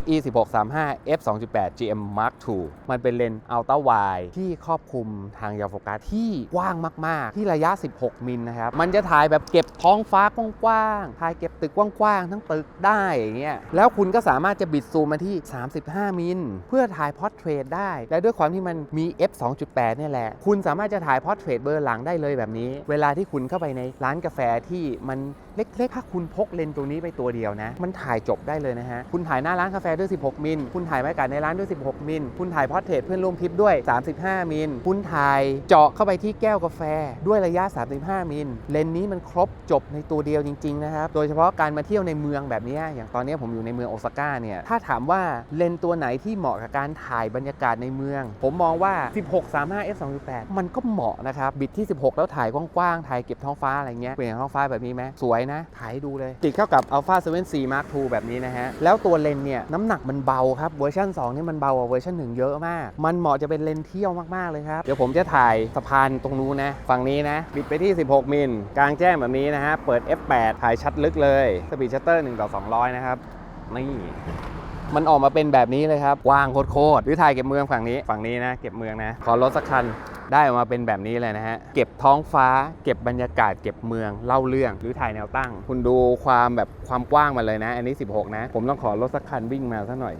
FE 1635 f 2.8 GM Mark II มันเป็นเลนส์อัลตร้าไวที่ครอบคลุมทางยาวโฟกัสที่กว้างมาก ๆ ที่ระยะ 16 มิลนะครับ มันจะถ่ายแบบเก็บท้องฟ้ากว้างๆถ่ายเก็บตึกกว้าง ๆ ทั้งตึกได้อย่างเงี้ยแล้วคุณก็สามารถจะบิดซูมมาที่ 35 มิลเพื่อถ่ายพอร์ตเทรตได้ และด้วยความที่มันมี f 2.8เนี่ยแหละ คุณสามารถจะถ่ายพอร์ตเทรตเบอร์หลังได้เลยแบบนี้ เวลาที่คุณเข้าไปในร้านกาแฟที่มันเล็ก ๆ ถ้าคุณพกเลนส์ตัวนี้ไปตัวเดียวนะ มันถ่ายจบได้เลยนะฮะ คุณถ่ายหน้าร้านกาแฟฟด้วย 16 มิล คุณถ่ายบรรยากาศในร้านด้วย 16 มิล คุณถ่ายพอร์เทรตเพื่อนร่วมทริปด้วย 35 มิล คุณถ่ายเจาะเข้าไปที่แก้วกาแฟด้วยระยะ 35 มิล เลนส์นี้มันครบจบในตัวเดียวจริงๆนะครับ โดยเฉพาะการมาเที่ยวในเมืองแบบนี้ อย่างตอนนี้ผมอยู่ในเมืองโอซาก้าเนี่ย ถ้าถามว่าเลนส์ตัวไหนที่เหมาะกับการถ่ายบรรยากาศในเมือง ผมมองว่า 16 35 f 2.8มันก็เหมาะนะครับ บิดที่ 16 แล้วถ่ายกว้างๆ ถ่ายเก็บท้องฟ้าอะไรเงี้ย เปลี่ยนท้องฟ้าแบบนี้ไหมสวยนะ ถ่ายดูเลย ติดเข้ากับ Alpha 7C Mark II แบบนี้นะฮะ แล้วตัวเลนเนี่ยน้ำหนักมันเบาครับเวอร์ชัน2นี่มันเบากว่าเวอร์ชัน1 เยอะมาก มันเหมาะจะเป็นเลนเที่ยวมาก ๆ เลยครับ เดี๋ยวผมจะถ่ายสะพานตรงนู้นนะ ฝั่งนี้นะ บิดไปที่ 16 มิลกลางแจ้งแบบนี้นะฮะ เปิด F8 ถ่ายชัดลึกเลย สปีดชัตเตอร์1ต่อ200 นะครับ นี่ มันออกมาเป็นแบบนี้เลยครับกว้างโคตรหรือถ่ายเก็บเมืองฝั่งนี้ฝั่งนี้นะ เก็บเมืองนะ ขอรถสักคันได้ออกมาเป็นแบบนี้เลยนะฮะ เก็บท้องฟ้า เก็บบรรยากาศ เก็บเมือง เล่าเรื่อง หรือถ่ายแนวตั้ง คุณดูความแบบความกว้างมาเลยนะ อันนี้ 16 นะ ผมต้องขอรถสักคันวิ่งมาสักหน่อย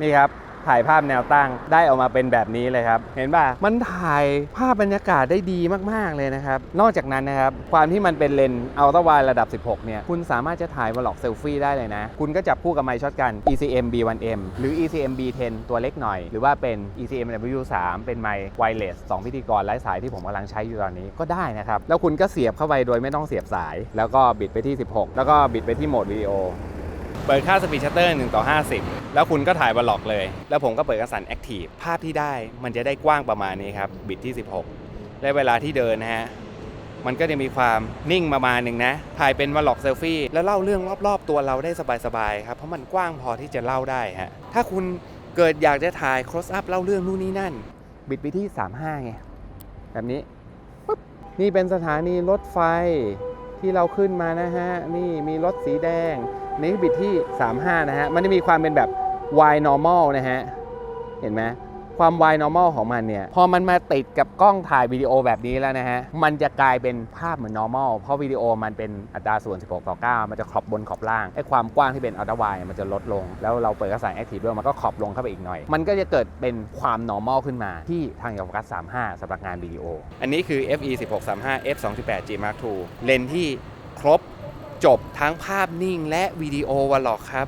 นี่ครับ ถ่ายภาพแนวตั้งได้ออกมาเป็นแบบนี้เลยครับ เห็นป่ะ มันถ่ายภาพบรรยากาศได้ดีมาก ๆ เลยนะครับ นอกจากนั้นนะครับ ความที่มันเป็นเลนส์อัลตร้าไวระดับ 16 เนี่ย คุณสามารถจะถ่ายวอลล็อกเซลฟี่ได้เลยนะ คุณก็จับคู่กับไมค์ช็อตกัน ECM B1M หรือ ECM B10 ตัวเล็กหน่อย หรือว่าเป็น ECM W3 เป็นไมค์ไวเลส2พิธีกรไร้สายที่ผมกำลังใช้อยู่ตอนนี้ก็ได้นะครับ แล้วคุณก็เสียบเข้าไปโดยไม่ต้องเสียบสาย แล้วก็บิดไปที่ 16 แล้วก็บิดไปที่โหมดวิดีโอ เปิดค่าสปีดชัตเตอร์1ต่อ 50 แล้วคุณก็ถ่ายบอลล็อกเลย แล้วผมก็เปิดกระสันแอคทีฟภาพที่ได้มันจะได้กว้างประมาณนี้ครับ บิดที่ 16 และเวลาที่เดินนะฮะ มันก็จะมีความนิ่งประมาณหนึ่งนะ ถ่ายเป็นวอลล็อกเซลฟี่ แล้วเล่าเรื่องรอบๆ ตัวเราได้สบายๆครับ เพราะมันกว้างพอที่จะเล่าได้ฮะ ถ้าคุณเกิดอยากจะถ่าย close up เล่าเรื่องนู่นนี่นั่น บิดไปที่ 35ไง แบบนี้ ปุ๊บ นี่เป็นสถานีรถไฟ ที่เราขึ้นมานะฮะ นี่มีรถสีแดง นี่บิดที่ 35 นะฮะ มันจะมีความเป็นแบบ Y normal นะฮะ เห็นไหม ความ Y normal ของมันเนี่ย พอมันมาติดกับกล้องถ่ายวิดีโอแบบนี้แล้วนะฮะ มันจะกลายเป็นภาพเหมือน normal เพราะวิดีโอมันเป็นอัตราส่วน 16 ต่อ 9 มันจะขอบบนขอบล่างไอ้ความกว้างที่เป็น ultra wide มันจะลดลง แล้วเราเปิดกระแส active ด้วยมันก็ขอบลงเข้าไปอีกหน่อย มันก็จะเกิดเป็นความ normal ขึ้นมาที่ทางยาฟกัส35สำหรับงานวิดีโอ อันนี้คือ FE 1635 f 2.8 G Mark II เลนที่ครบจบทั้งภาพนิ่งและวิดีโอวอลล็อกครับ